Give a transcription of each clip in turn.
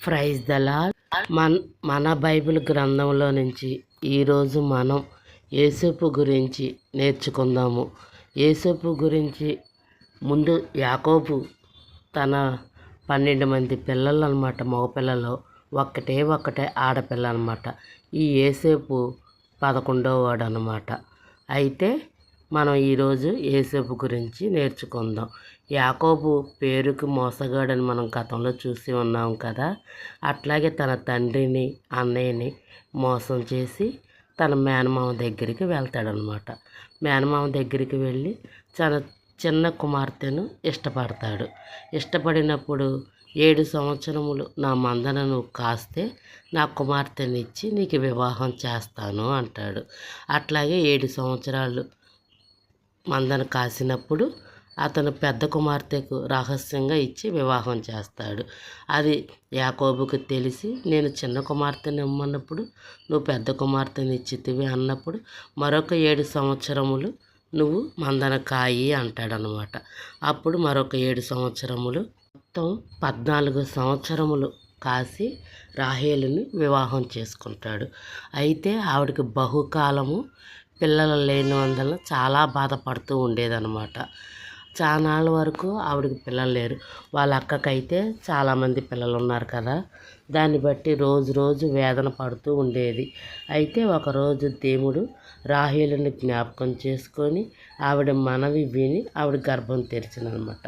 Praise Dalal మన మన Bible గ్రంథంలో నుంచి ఈరోజు మనం ఏసేపు గురించి నేర్చుకుందాము. ఏసేపు గురించి ముందు యాకోబు తన పన్నెండు మంది పిల్లలు అనమాట మగపిల్లలు. ఒక్కటే ఒక్కటే ఆడపిల్ల అనమాట ఈ ఏసేపు పదకొండో వాడు అనమాట అయితే మనం ఈరోజు ఏసేపు గురించి నేర్చుకుందాం. యాకోబు పేరుకి మోసగాడని మనం గతంలో చూసి ఉన్నాం కదా. అట్లాగే తన తండ్రిని అన్నయ్యని మోసం చేసి తన మేనమామ దగ్గరికి వెళ్తాడనమాట మేనమామ దగ్గరికి వెళ్ళి తన చిన్న కుమార్తెను ఇష్టపడతాడు. ఇష్టపడినప్పుడు ఏడు సంవత్సరములు నా మందనను కాస్తే నా కుమార్తెనిచ్చి నీకు వివాహం చేస్తాను అంటాడు. అట్లాగే ఏడు సంవత్సరాలు మందన కాసినప్పుడు అతను పెద్ద కుమార్తెకు రహస్యంగా ఇచ్చి వివాహం చేస్తాడు. అది యాకోబుకు తెలిసి నేను చిన్న కుమార్తెని ఇమ్మన్నప్పుడు నువ్వు పెద్ద కుమార్తెని ఇచ్చితివి అన్నప్పుడు మరొక ఏడు సంవత్సరములు నువ్వు మందన కాయి అంటాడనమాట అప్పుడు మరొక ఏడు సంవత్సరములు మొత్తం పద్నాలుగు సంవత్సరములు కాసి రాహేలుని వివాహం చేసుకుంటాడు. అయితే ఆవిడకి బహుకాలము పిల్లలు లేని వందల చాలా బాధపడుతూ ఉండేదన్నమాట. చానాళ్ళ వరకు ఆవిడకి పిల్లలు లేరు. వాళ్ళ అక్కకైతే చాలామంది పిల్లలు ఉన్నారు కదా. దాన్ని బట్టి రోజు రోజు వేదన పడుతూ ఉండేది. అయితే ఒకరోజు దేవుడు రాహేలుని జ్ఞాపకం చేసుకొని ఆవిడ మనవి విని ఆవిడ గర్భం తెరిచిననమాట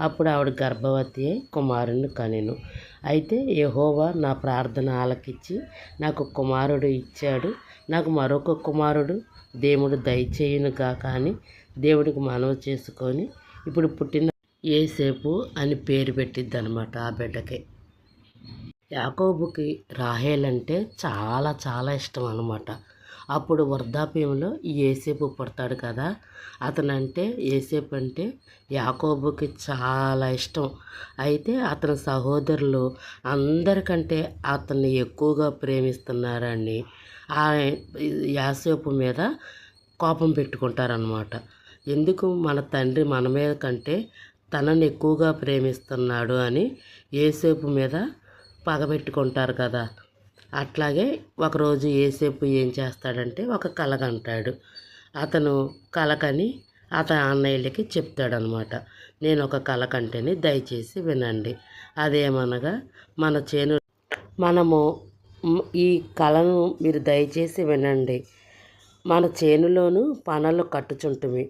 అప్పుడు ఆవిడ గర్భవతి అయి కుమారుని కనెను. అయితే యహోవా నా ప్రార్థన ఆలకించి నాకు కుమారుడు ఇచ్చాడు. నాకు మరొక కుమారుడు. దేవుడు దయచేయునుగా కానీ దేవుడికి మనవి చేసుకొని ఇప్పుడు పుట్టిన ఏసేపు అని పేరు పెట్టిద్ది అనమాట ఆ బిడ్డకి. యాకోబుకి రాహేల్ అంటే చాలా చాలా ఇష్టం అనమాట అప్పుడు వృద్ధాప్యంలో ఏసేపు పుడతాడు కదా అతనంటే ఏసేపు అంటే యాకోబుకి చాలా ఇష్టం. అయితే అతని సహోదరులు అందరికంటే అతన్ని ఎక్కువగా ప్రేమిస్తున్నారని ఆ యాసేపు మీద కోపం పెట్టుకుంటారనమాట ఎందుకు మన తండ్రి మన మీద కంటే తనని ఎక్కువగా ప్రేమిస్తున్నాడు అని ఏసేపు మీద పగబెట్టుకుంటారు కదా. అట్లాగే ఒకరోజు ఏసేపు ఏం చేస్తాడంటే ఒక కలగంటాడు అతను కలకని అతని అన్నయ్యలకి చెప్తాడనమాట. నేను ఒక కలకంటేని దయచేసి వినండి. అదేమనగా మన చేను మనము ఈ కళను మీరు దయచేసి వినండి. మన చేనులోను పనలు కట్టుచుంటుమి.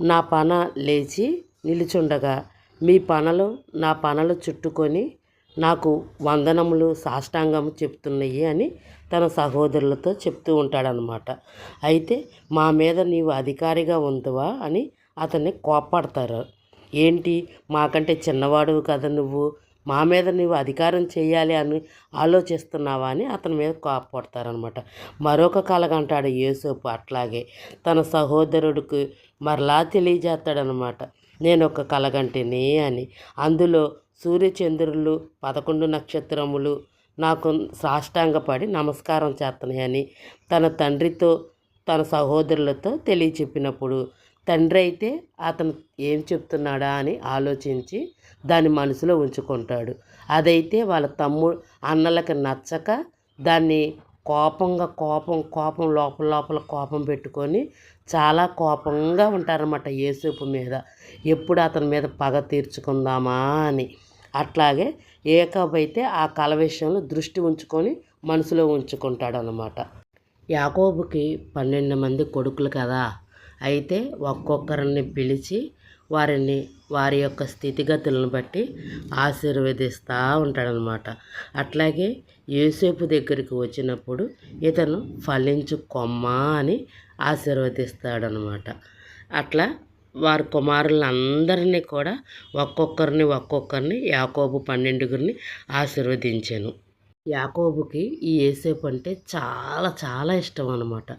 నా పన లేచి నిలుచుండగా మీ పనలు నా పనలు చుట్టుకొని నాకు వందనములు సాష్టాంగము చెప్తున్నాయి అని తన సహోదరులతో చెప్తూ ఉంటాడనమాట అయితే మా మీద నీవు అధికారిగా ఉందివా అని అతన్ని కోప్పడతారు. ఏంటి? మాకంటే చిన్నవాడు కదా నువ్వు. మా మీద నువ్వు అధికారం చేయాలి అని ఆలోచిస్తున్నావా అని అతని మీద కోపడతారనమాట మరొక కలగంటాడు యేసోపు అట్లాగే. తన సహోదరుడికి మరలా తెలియజేస్తాడనమాట. నేను ఒక కలగంటిని అని. అందులో సూర్యచంద్రులు పదకొండు నక్షత్రములు నాకు సాష్టాంగపడి నమస్కారం చేస్తున్నాయని తన తండ్రితో తన సహోదరులతో తెలియచెప్పినప్పుడు తండ్రి అయితే అతను ఏం చెప్తున్నాడా? అని ఆలోచించి దాన్ని మనసులో ఉంచుకుంటాడు. అదైతే వాళ్ళ తమ్ముడు అన్నలకు నచ్చక దాన్ని కోపంగా కోపం కోపం లోపల లోపల కోపం పెట్టుకొని చాలా కోపంగా ఉంటారన్నమాట ఏసేపు మీద. ఎప్పుడు అతని మీద పగ తీర్చుకుందామా అని. అట్లాగే ఏకబ్ ఆ కల విషయంలో దృష్టి ఉంచుకొని మనసులో ఉంచుకుంటాడు అనమాట యాకోబుకి పన్నెండు మంది కొడుకులు కదా. అయితే ఒక్కొక్కరిని పిలిచి వారిని వారి యొక్క స్థితిగతులను బట్టి ఆశీర్వదిస్తూ ఉంటాడనమాట అట్లాగే యోసేపు దగ్గరికి వచ్చినప్పుడు ఇతను ఫలించు కొమ్మ అని ఆశీర్వదిస్తాడనమాట. అట్లా వారి కుమారులందరినీ కూడా ఒక్కొక్కరిని ఒక్కొక్కరిని యాకోబు పన్నెండుగురిని ఆశీర్వదించాను. యాకోబుకి ఈ ఏసేపు అంటే చాలా చాలా ఇష్టం అనమాట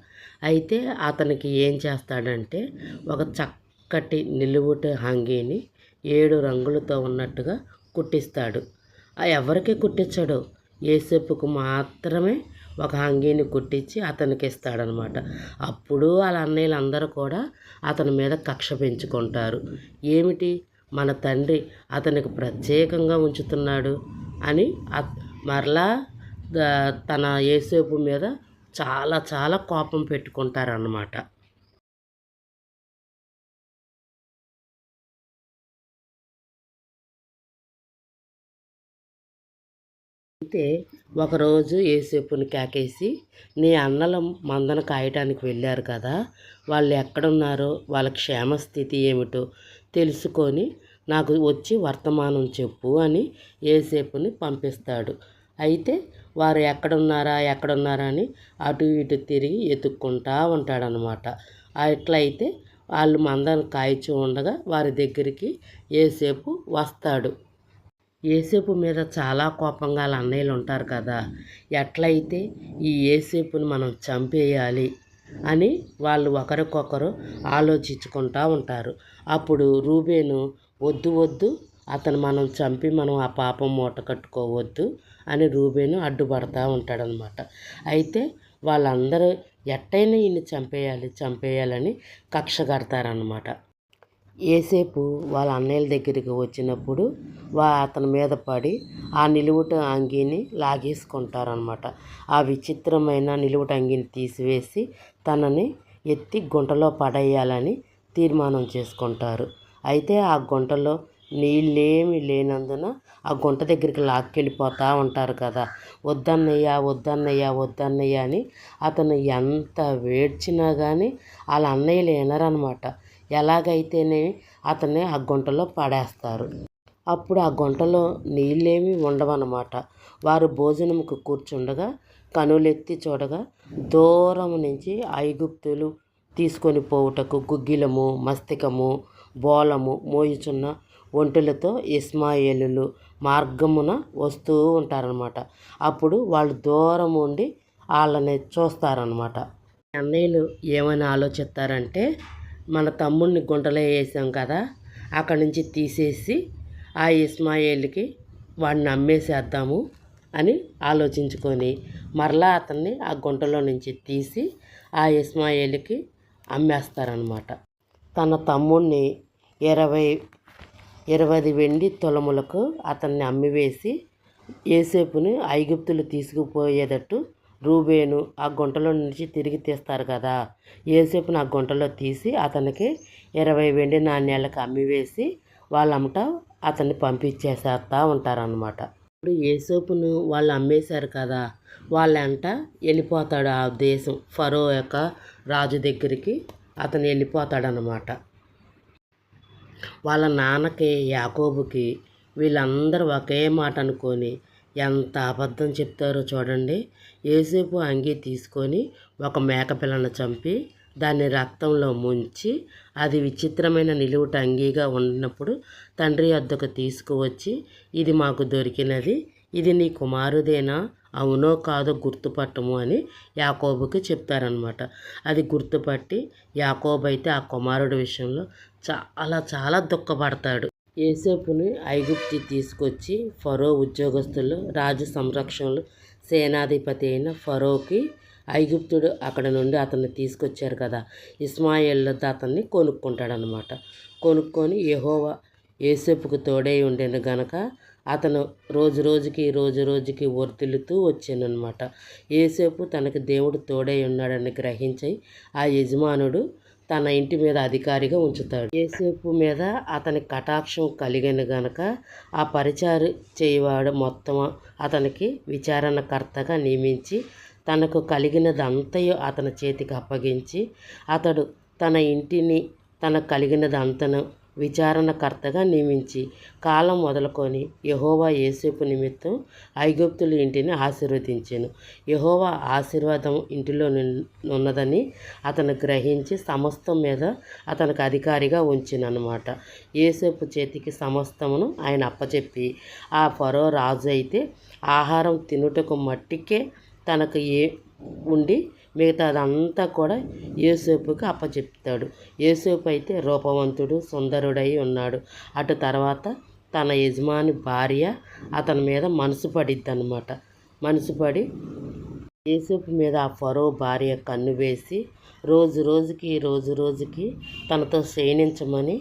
అయితే అతనికి ఏం చేస్తాడంటే ఒక చక్కటి నిలువుట హంగీని ఏడు రంగులతో ఉన్నట్టుగా కుట్టిస్తాడు. ఎవరికి కుట్టించడు? ఏసేపుకు మాత్రమే ఒక అంగీని కుట్టించి అతనికి ఇస్తాడనమాట అప్పుడు వాళ్ళ అన్నయ్యలందరూ కూడా అతని మీద కక్ష పెంచుకుంటారు. ఏమిటి? మన తండ్రి అతనికి ప్రత్యేకంగా ఉంచుతున్నాడు అని మరలా తన ఏసేపు మీద చాలా చాలా కోపం పెట్టుకుంటారన్నమాట అయితే ఒకరోజు ఏసేపుని కేకేసి నీ అన్నల మందను కాయటానికి వెళ్ళారు కదా వాళ్ళు ఎక్కడున్నారో వాళ్ళ క్షేమస్థితి ఏమిటో తెలుసుకొని నాకు వచ్చి వర్తమానం చెప్పు అని ఏసేపుని పంపిస్తాడు. అయితే వారు ఎక్కడున్నారా ఎక్కడున్నారా అని అటు ఇటు తిరిగి ఎతుక్కుంటా ఉంటాడనమాట. అట్లయితే వాళ్ళు మందను కాయచూ ఉండగా వారి దగ్గరికి ఏసేపు వస్తాడు. ఏసేపు మీద చాలా కోపంగా వాళ్ళ అన్నయ్యలు ఉంటారు కదా ఎట్లయితే ఈ ఏసేపుని మనం చంపేయాలి అని వాళ్ళు ఒకరికొకరు ఆలోచించుకుంటూ ఉంటారు. అప్పుడు రూబేను వద్దు వద్దు అతను మనం చంపి మనం ఆ పాపం మూట కట్టుకోవద్దు అని రూబేను అడ్డుపడతా ఉంటాడనమాట. అయితే వాళ్ళందరూ ఎట్టయినా ఈయన్ని చంపేయాలి చంపేయాలని కక్ష కడతారనమాట. ఏసేపు వాళ్ళ అన్నయ్యల దగ్గరికి వచ్చినప్పుడు వా అతని మీద పడి ఆ నిలువుట అంగీని లాగేసుకుంటారనమాట ఆ విచిత్రమైన నిలువుట అంగీని తీసివేసి తనని ఎత్తి గుంటలో పడేయాలని తీర్మానం చేసుకుంటారు. అయితే ఆ గుంటలో నీళ్ళేమి లేనందున ఆ గుంట దగ్గరికి లాక్కెళ్ళిపోతూ ఉంటారు కదా. వద్దన్నయ్య వద్దన్నయ్య వద్దన్నయ్య అని అతను ఎంత వేడ్చినా కానీ వాళ్ళ అన్నయ్యలు వినరనమాట ఎలాగైతేనే అతన్ని ఆ గుంటలో పడేస్తారు. అప్పుడు ఆ గుంటలో నీళ్ళేమీ ఉండవన్నమాట. వారు భోజనముకు కూర్చుండగా కనులెత్తి చూడగా దూరం నుంచి ఐగుప్తులు తీసుకొని పోవుటకు గుగ్గిలము మస్తికము బోలము మోయుచున్న ఒంటులతో ఇస్మాయేలులు మార్గమున వస్తూ ఉంటారనమాట అప్పుడు వాళ్ళు దూరం ఉండి వాళ్ళని చూస్తారనమాట అన్నయ్యలు ఏమని ఆలోచిస్తారంటే మన తమ్ముడిని గుంటలో వేసాం కదా అక్కడి నుంచి తీసేసి ఆ ఇస్మాయిల్కి వాడిని అమ్మేసేద్దాము అని ఆలోచించుకొని మరలా అతన్ని ఆ గుంటలో నుంచి తీసి ఆ ఇస్మాయిల్కి అమ్మేస్తారనమాట తన తమ్ముడిని ఇరవై ఇరవై వెండి తులములకు అతన్ని అమ్మివేసి ఏసేపుని ఐగుప్తులు తీసుకుపోయేటట్టు రూబేను ఆ గుంటలో నుంచి తిరిగి తీస్తారు కదా. ఏసేపును ఆ గుంటలో తీసి అతనికి ఇరవై వెండి నాణ్యాలకు అమ్మివేసి వాళ్ళమ్మట అతన్ని పంపించేసేస్తా ఉంటారనమాట ఇప్పుడు ఏసేపును వాళ్ళు అమ్మేశారు కదా వాళ్ళంట వెళ్ళిపోతాడు ఆ దేశం ఫరో యొక్క రాజు దగ్గరికి అతను వెళ్ళిపోతాడనమాట వాళ్ళ నాన్నకి యాకోబుకి వీళ్ళందరూ ఒకే మాట అనుకొని ఎంత అబద్ధం చెప్తారో చూడండి. ఏసేపు అంగీ తీసుకొని ఒక మేకపిల్లను చంపి దాన్ని రక్తంలో ముంచి అది విచిత్రమైన నిలువుట అంగీగా ఉన్నప్పుడు తండ్రి వద్దకు తీసుకువచ్చి ఇది మాకు దొరికినది. ఇది నీ కుమారుదేనా? అవునో కాదో గుర్తుపట్టము అని యాకోబుకి చెప్తారనమాట అది గుర్తుపట్టి యాకోబు అయితే ఆ కుమారుడి విషయంలో చాలా చాలా దుఃఖపడతాడు. ఏసేపుని ఐగుప్తి తీసుకొచ్చి ఫరో ఉద్యోగస్తులు రాజు సంరక్షణలు సేనాధిపతి అయిన ఫరోకి ఐగుప్తుడు అక్కడ నుండి అతన్ని తీసుకొచ్చారు కదా. ఇస్మాయిల్ అతన్ని కొనుక్కుంటాడనమాట కొనుక్కొని యెహోవా ఏసేపుకు తోడై ఉండేను గనక అతను రోజు రోజుకి రోజు రోజుకి వర్తిల్లుతూ వచ్చానమాట ఏసేపు తనకి దేవుడు తోడై ఉన్నాడని గ్రహించి ఆ యజమానుడు తన ఇంటి మీద అధికారిగా ఉంచుతాడు. ఏసేపు మీద అతని కటాక్షం కలిగిన గనక ఆ పరిచారు చేయవాడు మొత్తం అతనికి విచారణకర్తగా నియమించి తనకు కలిగినదంతయు అతని చేతికి అప్పగించి అతడు తన ఇంటిని తనకు కలిగినదంతను విచారణకర్తగా నియమించి కాలం మొదలుకొని యహోవా యేసేపు నిమిత్తం ఐగుప్తుల ఇంటిని ఆశీర్వదించాను. యహోవా ఆశీర్వాదం ఇంటిలో ఉన్నదని అతను గ్రహించి సమస్తం మీద అతనికి అధికారిగా ఉంచిననమాట యేసేపు చేతికి సమస్తమును ఆయన అప్పచెప్పి ఆ ఫరో రాజు అయితే ఆహారం తినుటకు మట్టికే తనకు ఏ ఉండి మిగతాదంతా కూడా యేసేపుకి అప్పచెప్తాడు యేసేపు అయితే రూపవంతుడు సుందరుడై ఉన్నాడు. అటు తర్వాత తన యజమాని భార్య అతని మీద మనసు పడిద్ది అనమాట మనసు పడి యేసేపు మీద ఆ ఫరో భార్య కన్ను వేసి రోజు రోజుకి రోజు రోజుకి తనతో శయనించమని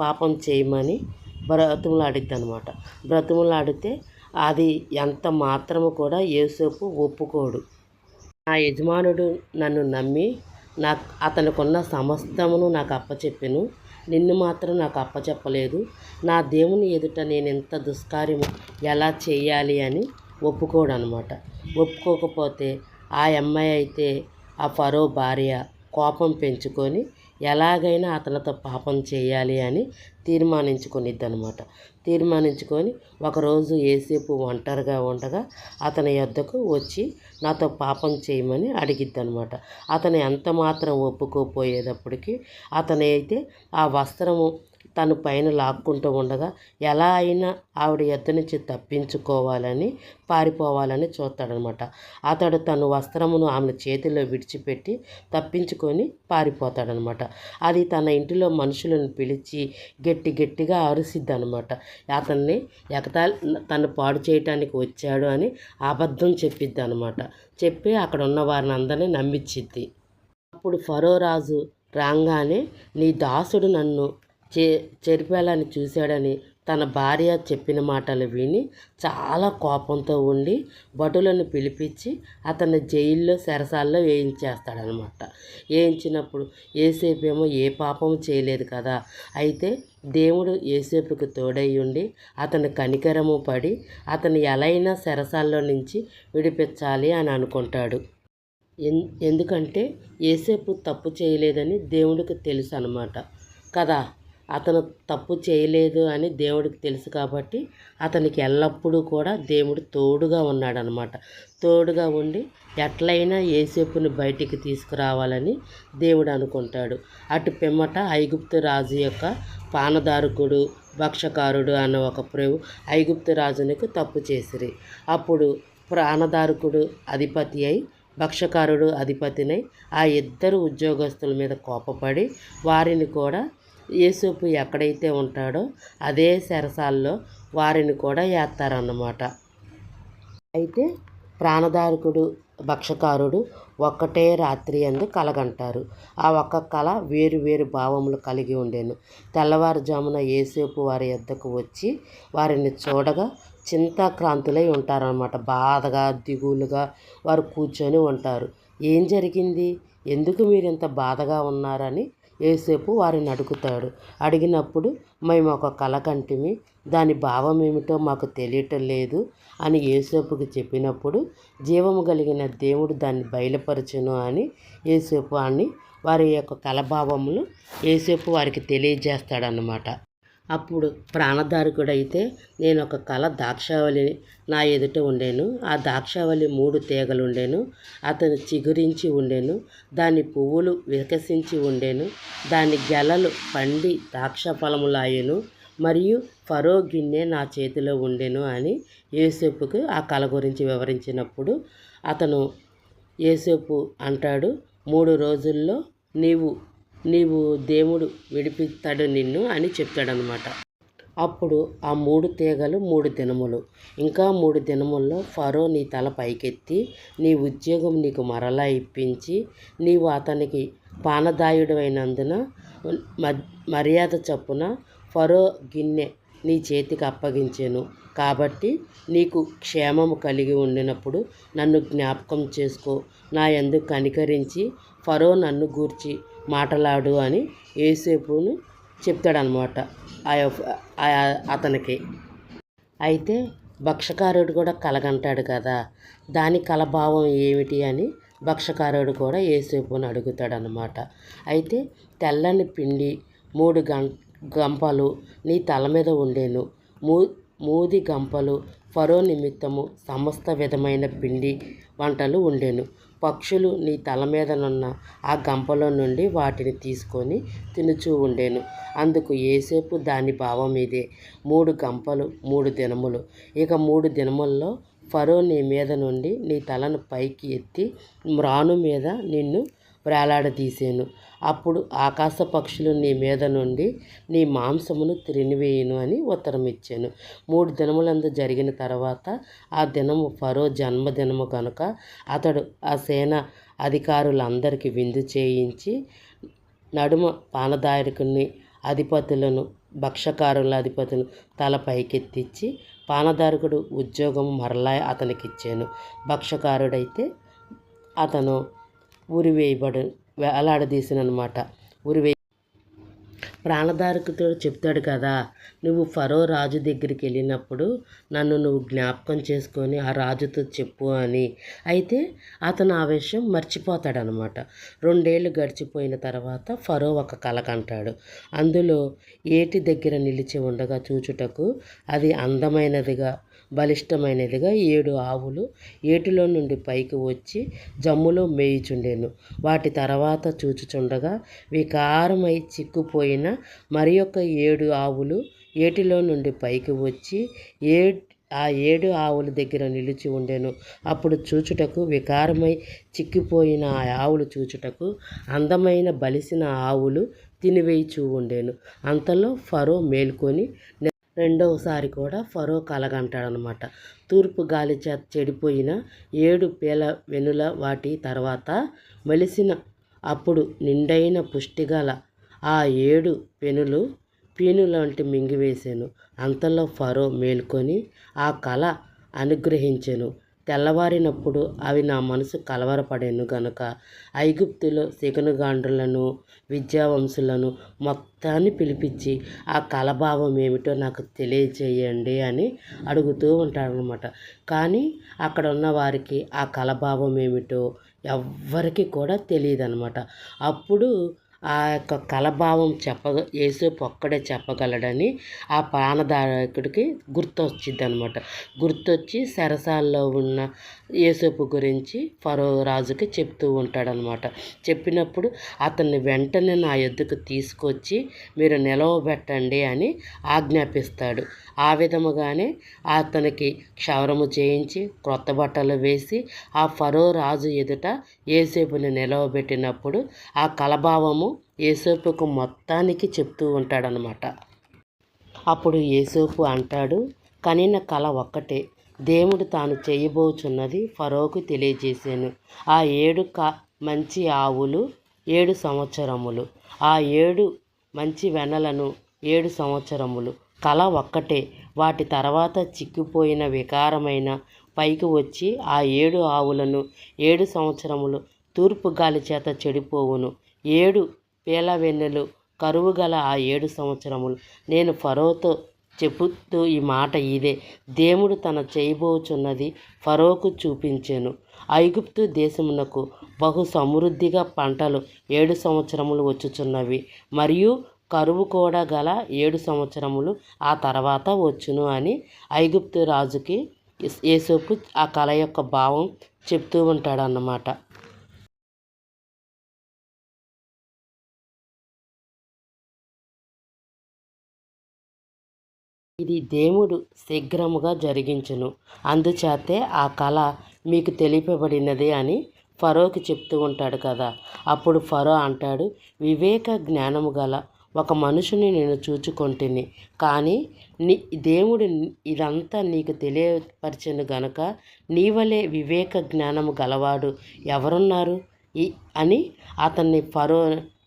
పాపం చేయమని బ్రతుములాడిద్ది అనమాట బ్రతుములాడితే అది ఎంత మాత్రము కూడా యేసేపు ఒప్పుకోడు. నా యజమానుడు నన్ను నమ్మి నాకు అతనికున్న సమస్తమును నాకు అప్పచెప్పెను. నిన్ను మాత్రం నాకు అప్పచెప్పలేదు. నా దేవుని ఎదుట నేను ఇంత దుష్కార్యము ఎలా చేయాలి అని ఒప్పుకోడు అనమాట ఒప్పుకోకపోతే ఆ అమ్మాయి అయితే ఆ ఫరో భార్య కోపం పెంచుకొని ఎలాగైనా అతనితో పాపం చేయాలి అని తీర్మానించుకునిద్ది అనమాట తీర్మానించుకొని ఒకరోజు ఏసేపు ఒంటరిగా ఉండగా అతని యొద్దకు వచ్చి నాతో పాపం చేయమని అడిగిద్ది అనమాట అతను ఎంత మాత్రం ఒప్పుకోపోయేటప్పటికీ అతనైతే ఆ వస్త్రము తను పైన లాక్కుంటూ ఉండగా ఎలా అయినా ఆవిడ ఎద్దు నుంచి తప్పించుకోవాలని పారిపోవాలని చూస్తాడనమాట. అతడు తన వస్త్రమును ఆమె చేతిలో విడిచిపెట్టి తప్పించుకొని పారిపోతాడనమాట. అది తన ఇంటిలో మనుషులను పిలిచి గట్టి గట్టిగా అరుసిద్ది అనమాట అతన్ని ఎగతాళి తను పాడు చేయటానికి వచ్చాడు అని అబద్ధం చెప్పిద్ది అనమాట చెప్పి అక్కడ ఉన్న వారిని అందరినీ నమ్మించిద్ది అప్పుడు ఫరో రాజు రాగానే నీ దాసుడు నన్ను చే చెరిపేయాలని చూశాడని తన భార్య చెప్పిన మాటలు విని చాలా కోపంతో ఉండి భటులను పిలిపించి అతన్ని జైల్లో సెరసాల్లో వేయించేస్తాడనమాట వేయించినప్పుడు ఏసేపేమో ఏ పాపం చేయలేదు కదా. అయితే దేవుడు ఏసేపుకి తోడై ఉండి అతను కనికరము పడి అతను ఎలైనా సెరసాల్లో నుంచి విడిపించాలి అని అనుకుంటాడు. ఎన్ ఎందుకంటే ఏసేపు తప్పు చేయలేదని దేవుడికి తెలుసు అనమాట కదా? అతను తప్పు చేయలేదు అని దేవుడికి తెలుసు కాబట్టి అతనికి ఎల్లప్పుడూ కూడా దేవుడు తోడుగా ఉన్నాడనమాట. తోడుగా ఉండి ఎట్లయినా ఏసేపుని బయటికి తీసుకురావాలని దేవుడు అనుకుంటాడు. అటు పిమ్మట ఐగుప్తు రాజు యొక్క పానదారకుడు భక్షకారుడు అన్న ఒక ప్రభు ఐగుప్తు రాజునికి తప్పు చేసిరి. అప్పుడు ప్రాణదారకుడు అధిపతి అయి భక్షకారుడు అధిపతినై ఆ ఇద్దరు ఉద్యోగస్తుల మీద కోపపడి వారిని కూడా యేసోపు ఎక్కడైతే ఉంటాడో అదే సెరసాల్లో వారిని కూడా వేస్తారన్నమాట అయితే ప్రాణదారకుడు భక్షకారుడు ఒక్కటే రాత్రి అందు కలగంటారు. ఆ ఒక్క కళ వేరు వేరు భావములు కలిగి ఉండేను. తెల్లవారుజామున ఏసేపు వారి యొద్దకు వచ్చి వారిని చూడగా చింతాక్రాంతులై ఉంటారన్నమాట. బాధగా దిగులుగా వారు కూర్చొని ఉంటారు. ఏం జరిగింది? ఎందుకు మీరు ఇంత బాధగా ఉన్నారని ఏసేపు వారిని అడుగుతాడు. అడిగినప్పుడు మేము ఒక కళ కంటిమి దాని భావం ఏమిటో మాకు తెలియటం లేదు అని ఏసేపుకి చెప్పినప్పుడు జీవము కలిగిన దేవుడు దాన్ని బయలుపరచును అని ఏసేపు అని వారి యొక్క కలభావములు ఏసేపు వారికి తెలియజేస్తాడనమాట అప్పుడు ప్రాణధారకుడైతే నేను ఒక కళ దాక్షావళి నా ఎదుట ఉండేను. ఆ దాక్షావళి మూడు తీగలు ఉండేను అతను చిగురించి ఉండేను. దాని పువ్వులు వికసించి ఉండేను. దాని గెలలు పండి ద్రాక్ష ఫలములాయెను మరియు ఫరో గిన్నె నా చేతిలో ఉండెను అని యేసేపుకు ఆ కళ గురించి వివరించినప్పుడు అతను యేసేపు అంటాడు మూడు రోజుల్లో నీవు నీవు దేవుడు విడిపిస్తాడు నిన్ను అని చెప్తాడనమాట అప్పుడు ఆ మూడు తీగలు మూడు దినములు. ఇంకా మూడు దినముల్లో ఫరో నీ తల పైకెత్తి నీ ఉద్యోగం నీకు మరలా ఇప్పించి నీవు అతనికి పానదాయుడు అయినందున మర్యాద చప్పున ఫరో గిన్నె నీ చేతికి అప్పగించాను. కాబట్టి నీకు క్షేమము కలిగి ఉండినప్పుడు నన్ను జ్ఞాపకం చేసుకో. నా ఎందుకు కనికరించి ఫరో నన్ను గూర్చి మాటలాడు అని ఏసేపును చెప్తాడనమాట అతనికి. అయితే భక్షకారుడు కూడా కలగంటాడు కదా దాని కలభావం ఏమిటి అని భక్షకారుడు కూడా ఏసేపుని అడుగుతాడనమాట అయితే తెల్లని పిండి మూడు గం గంపలు నీ తల మీద ఉండేను. మూ మూది గంపలు ఫరో నిమిత్తము సమస్త విధమైన పిండి వంటలు ఉండేను. పక్షులు నీ తల మీదనున్న ఆ గంపలో నుండి వాటిని తీసుకొని తినుచూ ఉండేను. అందుకు ఏసేపు దాని భావం ఇదే. మూడు గంపలు మూడు దినములు. ఇక మూడు దినముల్లో ఫరో నీ మీద నుండి నీ తలను పైకి ఎత్తి మ్రాను మీద నిన్ను వేలాడదీసేను అప్పుడు ఆకాశ పక్షులు నీ మీద నుండి నీ మాంసమును తిరినివేయును అని ఉత్తరం ఇచ్చాను మూడు దినములందు జరిగిన తర్వాత ఆ దినము ఫరో జన్మదినము కనుక అతడు ఆ సేన అధికారులందరికీ విందు చేయించి నడుమ పానదాయకుని అధిపతులను భక్షకారుల అధిపతులు తల పైకెత్తించి పానదారకుడు ఉద్యోగం మరలా అతనికి ఇచ్చాను భక్షకారుడైతే అతను ఉరివేయబడు వేలాడదీసినమాట ఉరివే ప్రాణధారకుతో చెప్తాడు కదా నువ్వు ఫరో రాజు దగ్గరికి వెళ్ళినప్పుడు నన్ను నువ్వు జ్ఞాపకం చేసుకొని ఆ రాజుతో చెప్పు అని. అయితే అతను ఆ విషయం మర్చిపోతాడనమాట. రెండేళ్ళు గడిచిపోయిన తర్వాత ఫరో ఒక కల కంటాడు. అందులో ఏటి దగ్గర నిలిచి ఉండగా చూచుటకు అది అందమైనదిగా బలిష్టమైనదిగా ఏడు ఆవులు ఏటిలో నుండి పైకి వచ్చి జమ్ములో మేయుచుండెను. వాటి తర్వాత చూచుచుండగా వికారమై చిక్కుపోయిన మరి యొక్క ఏడు ఆవులు ఏటిలో నుండి పైకి వచ్చి ఏ ఆ ఏడు ఆవుల దగ్గర నిలిచి ఉండెను. అప్పుడు చూచుటకు వికారమై చిక్కిపోయిన ఆ ఆవులు చూచుటకు అందమైన బలిసిన ఆవులు తినివేయిచూ ఉండెను. అంతలో ఫరో మేల్కొని రెండవసారి కూడా ఫరో కలగంటాడనమాట తూర్పు గాలి చేత చెడిపోయిన ఏడు పేల వెనుల వాటి తర్వాత మెలిసిన అప్పుడు నిండైన పుష్టిగల ఆ ఏడు పెనులు పీను లాంటి మింగివేశాను. అంతలో ఫరో మేల్కొని ఆ కళ అనుగ్రహించెను. తెల్లవారినప్పుడు అవి నా మనసు కలవరపడెను గనుక. ఐగుప్తులో శికనుగాండ్రులను విద్యావంశులను మొత్తాన్ని పిలిపించి ఆ కలభావం ఏమిటో నాకు తెలియజేయండి అని అడుగుతూ ఉంటాడనమాట కానీ అక్కడ ఉన్న వారికి ఆ కలభావం ఏమిటో ఎవ్వరికి కూడా తెలియదు అనమాట అప్పుడు ఆ యొక్క కలభావం చెప్ప ఏసేపు ఒక్కడే చెప్పగలడని ఆ ప్రాణదాయకుడికి గుర్తొచ్చింది అనమాట గుర్తొచ్చి సరసాల్లో ఉన్న యేసేపు గురించి ఫరో రాజుకి చెప్తూ ఉంటాడనమాట. చెప్పినప్పుడు అతన్ని వెంటనే నా ఎద్దుకు తీసుకొచ్చి మీరు నిలవబెట్టండి అని ఆజ్ఞాపిస్తాడు. ఆ విధముగానే అతనికి క్షవరము చేయించి క్రొత్త బట్టలు వేసి ఆ ఫరో రాజు ఎదుట ఏసేపుని నిలవబెట్టినప్పుడు ఆ కలభావము ఏసేపుకు మొత్తానికి చెప్తూ ఉంటాడనమాట. అప్పుడు ఏసేపు అంటాడు కనిన కళ ఒక్కటే. దేవుడు తాను చేయబోచున్నది ఫరోకు తెలియజేశాను ఆ ఏడు క మంచి ఆవులు ఏడు సంవత్సరములు. ఆ ఏడు మంచి వెనలను ఏడు సంవత్సరములు. కళ ఒక్కటే. వాటి తర్వాత చిక్కిపోయిన వికారమైన పైకి వచ్చి ఆ ఏడు ఆవులను ఏడు సంవత్సరములు తూర్పు గాలి చేత చెడిపోవును. ఏడు పేల వెన్నెలు కరువు గల ఆ ఏడు సంవత్సరములు. నేను ఫరోతో చెబుతూ ఈ మాట ఇదే. దేవుడు తన చేయబోచున్నది ఫరోకు చూపించెను. ఐగుప్తు దేశమునకు బహు సమృద్ధిగా పంటలు ఏడు సంవత్సరములు వచ్చుచున్నవి. మరియు కరువు కూడా గల ఏడు సంవత్సరములు ఆ తర్వాత వచ్చును అని ఐగుప్తు రాజుకి ఏసోపు ఆ కళ యొక్క భావం చెప్తూ ఉంటాడన్నమాట. ఇది దేవుడు శీఘ్రముగా జరిగించును. అందుచేతే ఆ కళ మీకు తెలిపబడినది అని ఫరోకి చెప్తూ ఉంటాడు కదా. అప్పుడు ఫరో అంటాడు వివేక జ్ఞానము గల ఒక మనుషుని నేను చూచుకొంటిని. కానీ నీ దేవుడు ఇదంతా నీకు తెలియపరిచను గనక నీవలే వివేక జ్ఞానము గలవాడు ఎవరున్నారు? ఈ అని అతన్ని ఫరో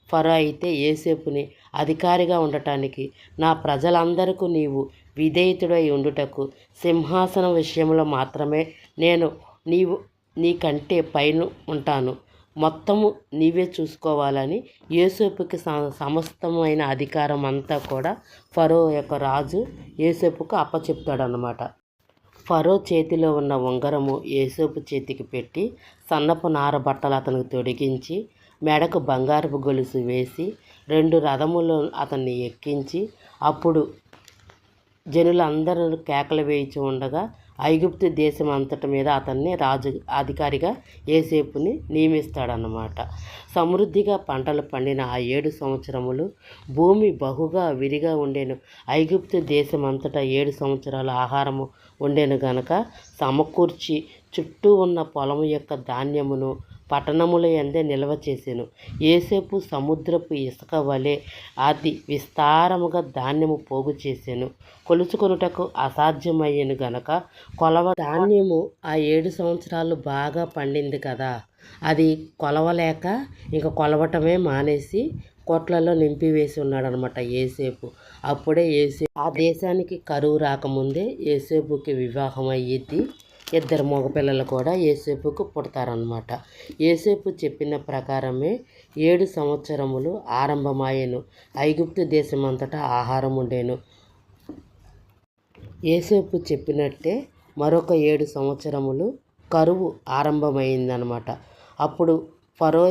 ఫరో అయితే ఏసేపుని అధికారిగా ఉండటానికి నా ప్రజలందరికీ నీవు విధేయుడై ఉండుటకు సింహాసనం విషయంలో మాత్రమే నేను నీవు నీకంటే పైన ఉంటాను. మొత్తము నీవే చూసుకోవాలని యేసేపుకి సమస్తమైన అధికారం అంతా కూడా ఫరో యొక్క రాజు యేసేపుకు అప్పచెప్తాడనమాట ఫరో చేతిలో ఉన్న ఉంగరము యేసేపు చేతికి పెట్టి సన్నపు నార బట్టలు అతనికి తొడిగించి మెడకు బంగారపు గొలుసు వేసి రెండు రథములు అతన్ని ఎక్కించి అప్పుడు జనులందరూ కేకలు వేయించి ఉండగా ఐగుప్తు దేశం అంతటి మీద అతన్ని రాజు అధికారిగా ఏసేపుని నియమిస్తాడన్నమాట. సమృద్ధిగా పంటలు పండిన ఆ ఏడు సంవత్సరములు భూమి బహుగా విరిగా ఉండేను. ఐగుప్తు దేశం అంతటా ఏడు సంవత్సరాల ఆహారము ఉండేను గనక సమకూర్చి చుట్టూ ఉన్న పొలము యొక్క ధాన్యమును పట్టణముల ఎందే నిల్వ చేసెను. ఏసేపు సముద్రపు ఇసుక వలె అది విస్తారముగా ధాన్యము పోగు చేసెను. కొలుచుకొనుటకు అసాధ్యమయ్యను గనక కొలవ ధాన్యము ఆ ఏడు సంవత్సరాలు బాగా పండింది కదా అది కొలవలేక ఇంక కొలవటమే మానేసి కోట్లలో నింపివేసి ఉన్నాడనమాట ఏసేపు అప్పుడే ఏసే ఆ దేశానికి కరువు రాకముందే ఏసేపుకి వివాహం అయ్యిద్ది ఇద్దరు మగపిల్లలు కూడా ఏసేపుకు పుడతారనమాట ఏసేపు చెప్పిన ప్రకారమే ఏడు సంవత్సరములు ఆరంభమాయెను. ఐగుప్తు దేశమంతటా ఆహారం ఉండేను. ఏసేపు చెప్పినట్టే మరొక ఏడు సంవత్సరములు కరువు ఆరంభమైందనమాట అప్పుడు ఫరో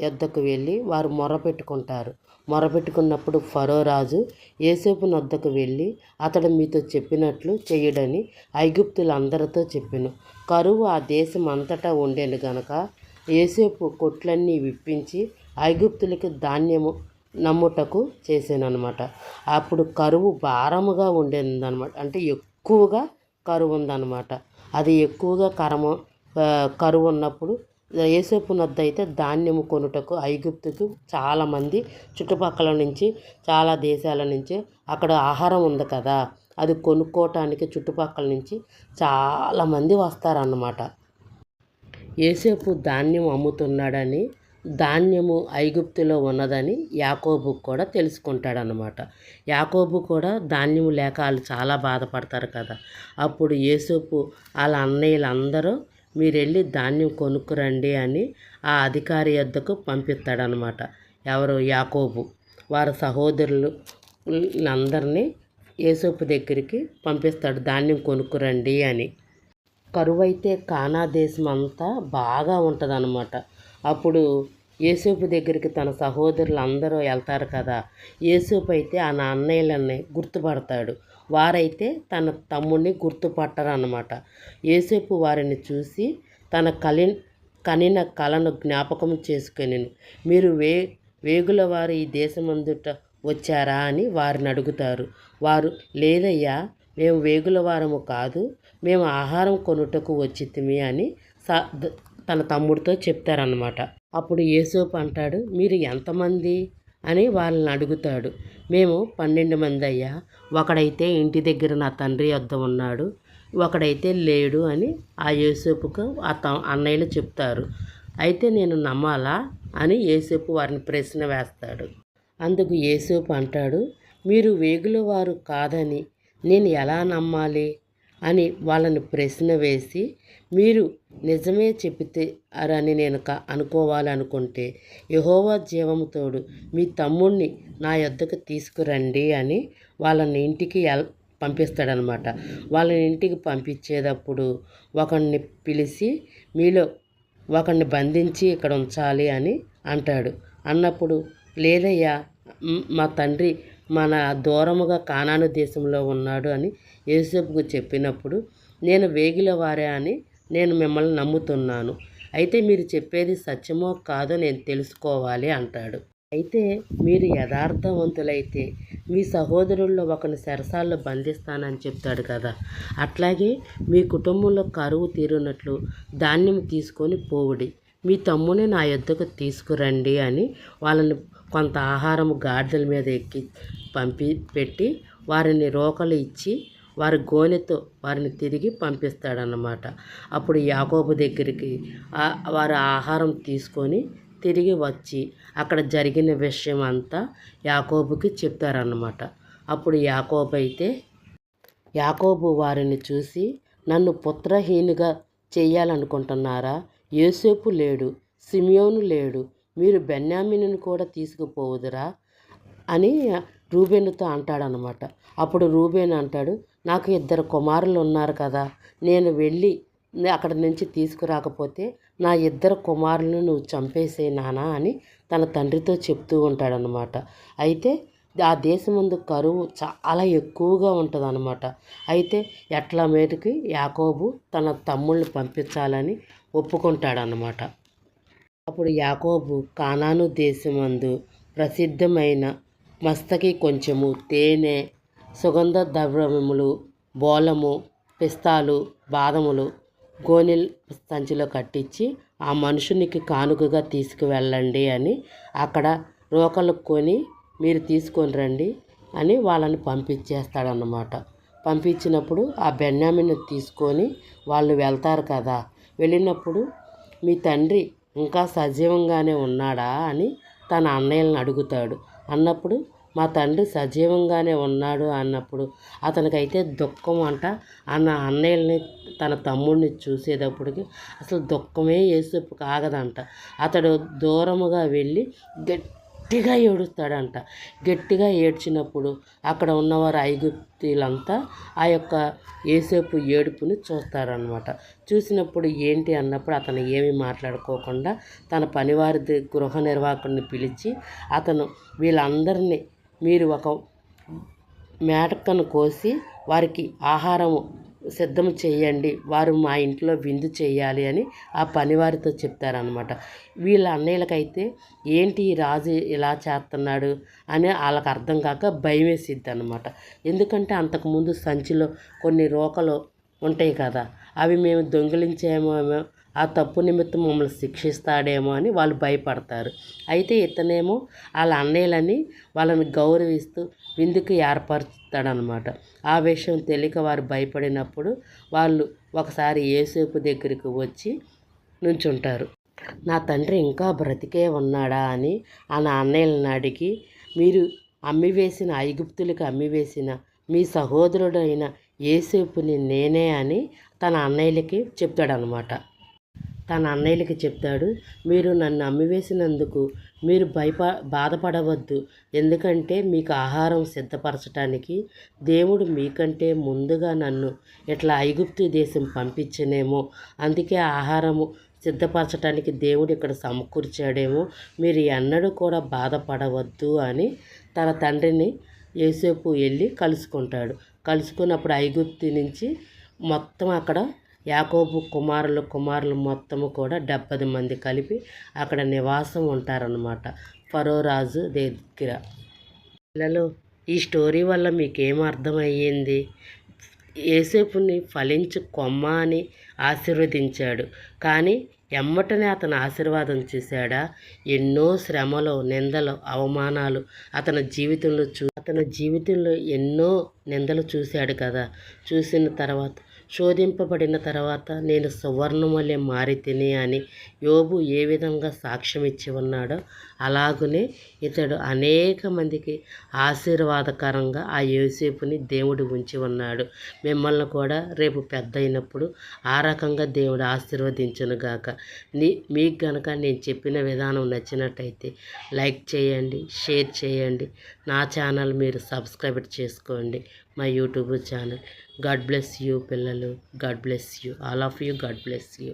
యొద్దకు వెళ్ళి వారు మొరపెట్టుకుంటారు మొరపెట్టుకున్నప్పుడు ఫరో రాజు ఏసేపు నొద్దకు వెళ్ళి అతడు మీతో చెప్పినట్లు చేయడని ఐగుప్తులందరితో చెప్పెను. కరువు ఆ దేశం అంతటా ఉండేను గనక ఏసేపు కొట్లన్నీ విప్పించి ఐగుప్తులకి ధాన్యము నమ్ముటకు చేశానమాట అప్పుడు కరువు భారముగా ఉండేదన్నమాట. అంటే ఎక్కువగా కరువు ఉందన్నమాట. అది ఎక్కువగా కరము కరువు ఉన్నప్పుడు ఏసేపు నద్ద అయితే ధాన్యము కొనుటకు ఐగుప్తుకు చాలామంది చుట్టుపక్కల నుంచి చాలా దేశాల నుంచి అక్కడ ఆహారం ఉంది కదా అది కొనుక్కోవటానికి చుట్టుపక్కల నుంచి చాలామంది వస్తారన్నమాట. ఏసేపు ధాన్యం అమ్ముతున్నాడని ధాన్యము ఐగుప్తులో ఉన్నదని యాకోబు కూడా తెలుసుకుంటాడనమాట యాకోబు కూడా ధాన్యం లేక వాళ్ళు చాలా బాధపడతారు కదా. అప్పుడు ఏసేపు వాళ్ళ అన్నయ్యలందరూ మీరెళ్ళి ధాన్యం కొనుక్కురండి అని ఆ అధికారి యొద్దకు పంపిస్తాడనమాట. ఎవరు? యాకోబు. వారి సహోదరులు అందరినీ ఏసోపు దగ్గరికి పంపిస్తాడు. ధాన్యం కొనుక్కురండి అని. కరువైతే కానా దేశం అంతా బాగా ఉంటుందన్నమాట అప్పుడు యేసోపు దగ్గరికి తన సహోదరులు అందరూ వెళ్తారు కదా. యేసోపు అయితే ఆ నా అన్నయ్యలన్నీ గుర్తుపడతాడు. వారైతే తన తమ్ముడిని గుర్తుపట్టరన్నమాట. ఏసేపు వారిని చూసి తన కలి కనిన కలను జ్ఞాపకం చేసుకొని మీరు వే వేగుల వారు ఈ దేశమందుట వచ్చారా అని వారిని అడుగుతారు. వారు లేదయ్యా మేము వేగుల వారము కాదు మేము ఆహారం కొనుటకు వచ్చితిమి అని స తన తమ్ముడితో చెప్తారన్నమాట. అప్పుడు యేసోపు అంటాడు మీరు ఎంతమంది? అని వాళ్ళని అడుగుతాడు. మేము పన్నెండు మంది అయ్యా. ఒకడైతే ఇంటి దగ్గర నా తండ్రి వద్ద ఉన్నాడు. ఒకడైతే లేడు అని ఆ యేసేపుకు ఆ త అన్నయ్యలు చెప్తారు. అయితే నేను నమ్మాలా? అని యేసేపు వారిని ప్రశ్న వేస్తాడు. అందుకు ఏసేపు అంటాడు మీరు వేగుల వారు కాదని నేను ఎలా నమ్మాలి? అని వాళ్ళని ప్రశ్న వేసి మీరు నిజమే చెబితే అని నేను క- అనుకోవాలనుకుంటే యహోవా జీవము తోడు మీ తమ్ముణ్ణి నా యొద్దకు తీసుకురండి అని వాళ్ళని ఇంటికి ఎల్ పంపిస్తాడనమాట వాళ్ళని ఇంటికి పంపించేటప్పుడు ఒకడిని పిలిచి మీలో ఒకడిని బంధించి ఇక్కడ ఉంచాలి అని అంటాడు. అన్నప్పుడు లేదయ్యా మా తండ్రి మన దూరముగా కానాను దేశంలో ఉన్నాడు అని యేసేపుకు చెప్పినప్పుడు నేను వేగిల వారే అని నేను మిమ్మల్ని నమ్ముతున్నాను. అయితే మీరు చెప్పేది సత్యమో కాదో నేను తెలుసుకోవాలి అంటాడు. అయితే మీరు యథార్థవంతులైతే మీ సహోదరుల్లో ఒకరిని సరసాల్లో బంధిస్తానని చెప్తాడు కదా. అట్లాగే మీ కుటుంబంలో కరువు తీరునట్లు ధాన్యం తీసుకొని పోవుడి. మీ తమ్ముని నా యొద్దకు తీసుకురండి అని వాళ్ళని కొంత ఆహారం గాడిదల మీద ఎక్కి పంపి పెట్టి వారిని రోకలు ఇచ్చి వారి గోనెతో వారిని తిరిగి పంపిస్తాడన్నమాట. అప్పుడు యాకోబు దగ్గరికి వారు ఆహారం తీసుకొని తిరిగి వచ్చి అక్కడ జరిగిన విషయం అంతా యాకోబుకి చెప్తారన్నమాట. అప్పుడు యాకోబు అయితే యాకోబు వారిని చూసి నన్ను పుత్రహీనుగా చేయాలనుకుంటున్నారా? యోసేపు లేడు సిమియోను లేడు మీరు బెన్యామిను కూడా తీసుకుపోవుదురా? అని రూబేనుతో అంటాడనమాట అప్పుడు రూబేన్ అంటాడు నాకు ఇద్దరు కుమారులు ఉన్నారు కదా నేను వెళ్ళి అక్కడి నుంచి తీసుకురాకపోతే నా ఇద్దరు కుమారులను నువ్వు చంపేసే నానా అని తన తండ్రితో చెప్తూ ఉంటాడనమాట అయితే ఆ దేశమందు కరువు చాలా ఎక్కువగా ఉంటుందన్నమాట. అయితే ఎట్లా మేటుకి యాకోబు తన తమ్ముళ్ళని పంపించాలని ఒప్పుకుంటాడనమాట అప్పుడు యాకోబు కానాను దేశమందు ప్రసిద్ధమైన మస్తకి కొంచెము తేనె సుగంధ ద్రవ్యములు బోలము పిస్తాలు బాదములు గోనెల్ సంచిలో కట్టించి ఆ మనుషునికి కానుకగా తీసుకువెళ్ళండి అని అక్కడ రోకలు కొని మీరు తీసుకొని రండి అని వాళ్ళని పంపించేస్తాడన్నమాట. పంపించినప్పుడు ఆ బెన్యామిని తీసుకొని వాళ్ళు వెళ్తారు కదా వెళ్ళినప్పుడు మీ తండ్రి ఇంకా సజీవంగానే ఉన్నాడా అని తన అన్నయ్యలను అడుగుతాడు. అన్నప్పుడు మా తండ్రి సజీవంగానే ఉన్నాడు అన్నప్పుడు అతనికైతే దుఃఖం అంట. అన్న అన్నయ్యల్ని తన తమ్ముడిని చూసేటప్పటికి అసలు దుఃఖమే ఏసేపు కాగదంట. అతడు దూరముగా వెళ్ళి గట్టిగా ఏడుస్తాడంట. గట్టిగా ఏడ్చినప్పుడు అక్కడ ఉన్నవారు ఐగుప్తీలంతా ఆ యొక్క ఏసేపు ఏడుపుని చూస్తారనమాట చూసినప్పుడు ఏంటి అన్నప్పుడు అతను ఏమీ మాట్లాడుకోకుండా తన పనివారి గృహ నిర్వాహకుడిని పిలిచి అతను వీళ్ళందరినీ మీరు ఒక మేటకను కోసి వారికి ఆహారము సిద్ధం చేయండి. వారు మా ఇంట్లో విందు చేయాలి అని ఆ పనివారితో చెప్తారనమాట వీళ్ళ అన్నయ్యలకైతే ఏంటి ఈ రాజు ఇలా చేస్తున్నాడు అని వాళ్ళకి అర్థం కాక భయం వేసిద్ది అనమాట ఎందుకంటే అంతకుముందు సంచిలో కొన్ని రోకలు ఉంటాయి కదా అవి మేము దొంగిలించేమో ఆ తప్పు నిమిత్తం మమ్మల్ని శిక్షిస్తాడేమో అని వాళ్ళు భయపడతారు. అయితే ఇతనేమో వాళ్ళ అన్నయ్యలని వాళ్ళని గౌరవిస్తూ విందుకు ఏర్పరుస్తాడనమాట ఆ విషయం తెలియక వారు భయపడినప్పుడు వాళ్ళు ఒకసారి ఏసేపు దగ్గరికి వచ్చి నుంచుంటారు. నా తండ్రి ఇంకా బ్రతికే ఉన్నాడా? అని ఆ నా అన్నయ్యలను అడిగి మీరు అమ్మివేసిన ఐగుప్తులకు అమ్మివేసిన మీ సహోదరుడైన ఏసేపుని నేనే అని తన అన్నయ్యలకి చెప్తాడనమాట తన అన్నయ్యలకి చెప్తాడు మీరు నన్ను అమ్మివేసినందుకు మీరు భయప బాధపడవద్దు. ఎందుకంటే మీకు ఆహారం సిద్ధపరచటానికి దేవుడు మీకంటే ముందుగా నన్ను ఇట్లా ఐగుప్తు దేశం పంపించనేమో. అందుకే ఆహారము సిద్ధపరచడానికి దేవుడు ఇక్కడ సమకూర్చాడేమో. మీరు ఎన్నడూ కూడా బాధపడవద్దు అని తన తండ్రిని ఏసేపు వెళ్ళి కలుసుకుంటాడు. కలుసుకున్నప్పుడు ఐగుప్తి నుంచి మొత్తం అక్కడ యాకోబు కుమారులు కుమారులు మొత్తము కూడా డెబ్బది మంది కలిపి అక్కడ నివాసం ఉంటారనమాట ఫరో రాజు దగ్గర. పిల్లలు ఈ స్టోరీ వల్ల మీకేం అర్థమయ్యింది? ఏసేపుని ఫలించు కొమ్మ అని ఆశీర్వదించాడు. కానీ ఎమ్మటనే అతను ఆశీర్వాదం చూశాడా? ఎన్నో శ్రమలు నిందలు అవమానాలు అతని జీవితంలో చూ అతని జీవితంలో ఎన్నో నిందలు చూశాడు కదా. చూసిన తర్వాత శోధింపబడిన తర్వాత నేను సువర్ణమలే మారి తిని అని యోబు ఏ విధంగా సాక్ష్యం ఇచ్చి ఉన్నాడో అలాగనే ఇతడు అనేక మందికి ఆశీర్వాదకరంగా ఆ యోసేపుని దేవుడు ఉంచి ఉన్నాడు. మిమ్మల్ని కూడా రేపు పెద్ద అయినప్పుడు ఆ రకంగా దేవుడు ఆశీర్వదించునుగాక నీ మీకు కనుక నేను చెప్పిన విధానం నచ్చినట్టయితే లైక్ చేయండి షేర్ చేయండి. నా ఛానల్ మీరు సబ్స్క్రైబ్ చేసుకోండి. మా YouTube channel God bless you పిల్లలు God bless you all of you God bless you